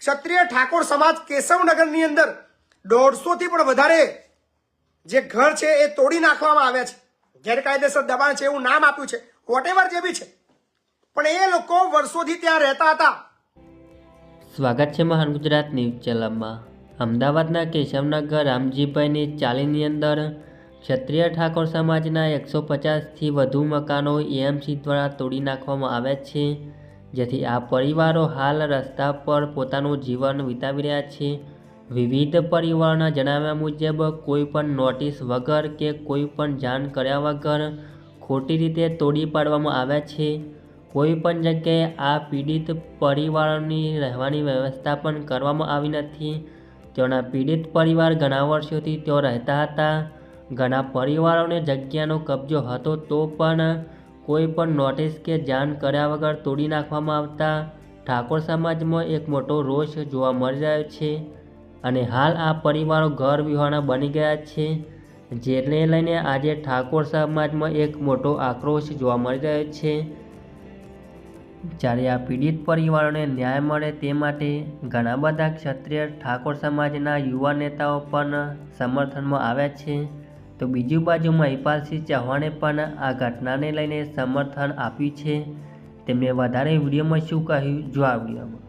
ક્ષત્રિય ઠાકોર સમાજ કેશવનગરની અંદર દોઢસો થી પણ વધારે જે ઘર છે એ તોડી નાખવામાં આવ્યા છે. ગેરકાયદેસર દબાણ છે એવું નામ આપ્યું છે. વોટેવર જે બી છે. પણ એ લોકો વર્ષોથી ત્યાં રહેતા હતા. સ્વાગત છે મહાન ગુજરાત ન્યૂઝ ચેનલમાં. અમદાવાદના કેશવનગર રામજીભાઈની ચાલીની અંદર ક્ષત્રિય ઠાકોર સમાજના એકસો પચાસથી વધુ મકાનો એએમસી દ્વારા તોડી નાખવામાં આવ્યા છે. જેથી આ પરિવારો હાલ રસ્તા પર પોતાનું જીવન વિતાવી રહ્યા છે. વિવિધ પરિવારોના જણાવ્યા મુજબ, કોઈ પણ નોટિસ વગર કે કોઈ પણ જાણ કર્યા વગર ખોટી રીતે તોડી પાડવામાં આવ્યા છે. કોઈ પણ જગ્યાએ આ પીડિત પરિવારોની રહેવાની વ્યવસ્થા પણ કરવામાં આવી નથી. તેઓના પીડિત પરિવાર ઘણા વર્ષોથી તેઓ રહેતા હતા. ઘણા પરિવારોને જગ્યાનો કબજો હતો તો પણ કોઈ પણ નોટિસ કે જાણ કર્યા વગર તોડી નાખવામાં આવતા ઠાકોર સમાજમાં એક મોટો રોષ જોવા મળી રહ્યો છે અને હાલ આ પરિવારો ઘર વિહોણા બની ગયા છે. જેને લઈને આજે ઠાકોર સમાજમાં એક મોટો આક્રોશ જોવા મળી રહ્યો છે. જ્યારે આ પીડિત પરિવારોને ન્યાય મળે તે માટે ઘણા બધા ક્ષત્રિય ઠાકોર સમાજના યુવા નેતાઓ પણ સમર્થનમાં આવ્યા છે. તો બીજી બાજુ મહિપાલસિંહ ચૌહાણે પણ આ ઘટનાને લઈને સમર્થન આપ્યું છે. તેમણે વધારે વિડીયોમાં શું કહ્યું જો આ વિડીયોમાં.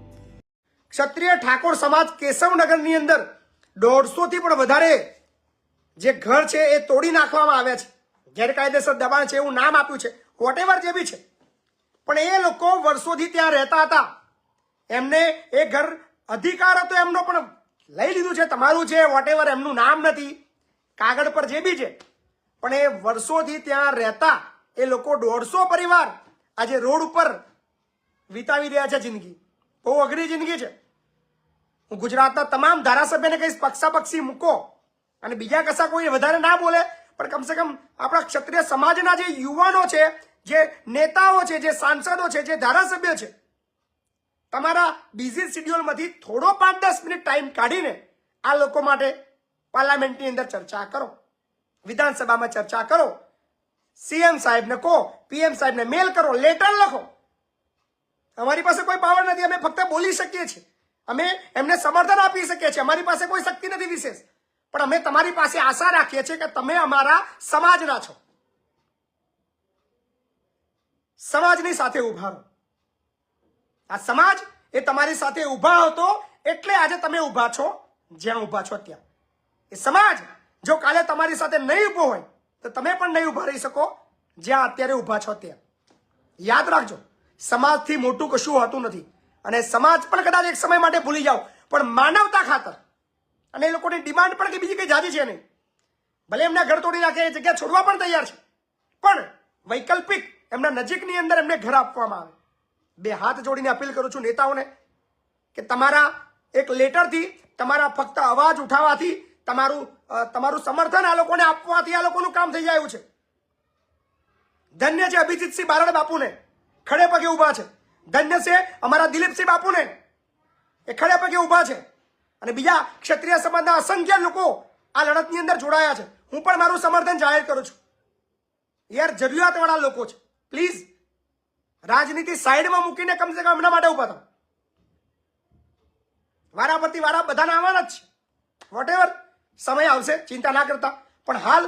ક્ષત્રિય ઠાકોર સમાજ કેશવનગરની અંદર દોઢસો થી પણ વધારે જે ઘર છે એ તોડી નાખવામાં આવ્યા છે. ગેરકાયદેસર દબાણ છે એવું નામ આપ્યું છે. વોટેવર જે બી છે. પણ એ લોકો વર્ષોથી ત્યાં રહેતા હતા. એમને એ ઘર અધિકાર હતો એમનો પણ લઈ લીધું છે. તમારું છે વોટેવર એમનું નામ નથી કાગળ પર જે બી છે. પણ એ વર્ષોથી ત્યાં રહેતા એ લોકો દોઢસો પરિવાર આજે રોડ ઉપર વિતાવી રહ્યા છે જિંદગી. બહુ અઘરી જિંદગી છે. હું ગુજરાતના તમામ ધારાસભ્યને કહીશ, પક્ષાપક્ષી મૂકો. અને બીજા કશા કોઈ વધારે ના બોલે, પણ કમસે કમ આપણા ક્ષત્રિય સમાજના જે યુવાનો છે, જે નેતાઓ છે, જે સાંસદો છે, જે ધારાસભ્ય છે, તમારા બિઝી શિડ્યુલમાંથી થોડો પાંચ દસ મિનિટ ટાઈમ કાઢીને આ લોકો માટે પાર્લામેન્ટની અંદર ચર્ચા કરો. વિધાનસભામાં ચર્ચા કરો. સીએમ સાહેબને કહો, પીએમ સાહેબને મેલ કરો, લેટર લખો. અમારી પાસે કોઈ પાવર નથી, અમે ફક્ત બોલી શકીએ છીએ. અમે એમને સમર્થન આપી શકીએ છીએ. અમારી પાસે કોઈ શક્તિ નથી વિશેષ. પણ અમે તમારી પાસે આશા રાખીએ છીએ કે તમે અમારા સમાજના છો. સમાજની સાથે ઊભા રહો. આ સમાજ એ તમારી સાથે ઊભા હતો એટલે આજે તમે ઊભા છો, જ્યાં ઊભા છો ત્યાં. એ સમાજ, જો કાલે તમારી સાથે નહીં ઊભો હોય, તો તમે પણ નહીં ઊભા રહી શકો, જ્યાં અત્યારે ઊભા છો ત્યાં. યાદ રાખજો, સમાજથી મોટું કશું હોતું નથી. અને સમાજ પણ કદાચ એક સમય માટે ભૂલી જાઓ, પણ માનવતા ખાતર. અને એ લોકોની ડિમાન્ડ પણ કે બીજી કઈ જાજી છે નહીં. ભલે એમના ઘર તોડી નાખે, એ જગ્યા છોડવા પણ તૈયાર છે. પણ વૈકલ્પિક એમના નજીકની અંદર એમને ઘર આપવામાં આવે. બે હાથ જોડીને અપીલ કરું છું નેતાઓને કે તમારા એક લેટરથી તમારા ફક્ત અવાજ ઉઠાવવાથી તમારું તમારું સમર્થન આ લોકોને આપવાથી આ લોકોનું કામ થઈ જાય છે. ધન્ય છે અભિજીતસિંહ બારડ બાપુને. ખડે પગે ઊભા છે. ધન્ય છે અમારા દિલીપસિંહ બાપુને. એ ખડે પગે ઊભા છે. અને બીજા ક્ષત્રિય સમાજના અસંખ્ય લોકો આ લડતની અંદર જોડાયા છે. હું પણ મારું સમર્થન જાહેર કરું છું. યાર, જરૂરિયાતવાળા લોકો છે. પ્લીઝ, રાજનીતિ સાઈડમાં મૂકીને કમસે કમ એમના માટે ઊભા થાઓ. વારા પરથી વારા બધાના આવવાના જ છે. વોટ સમય આવશે ચિંતા ના કરતા. પણ હાલ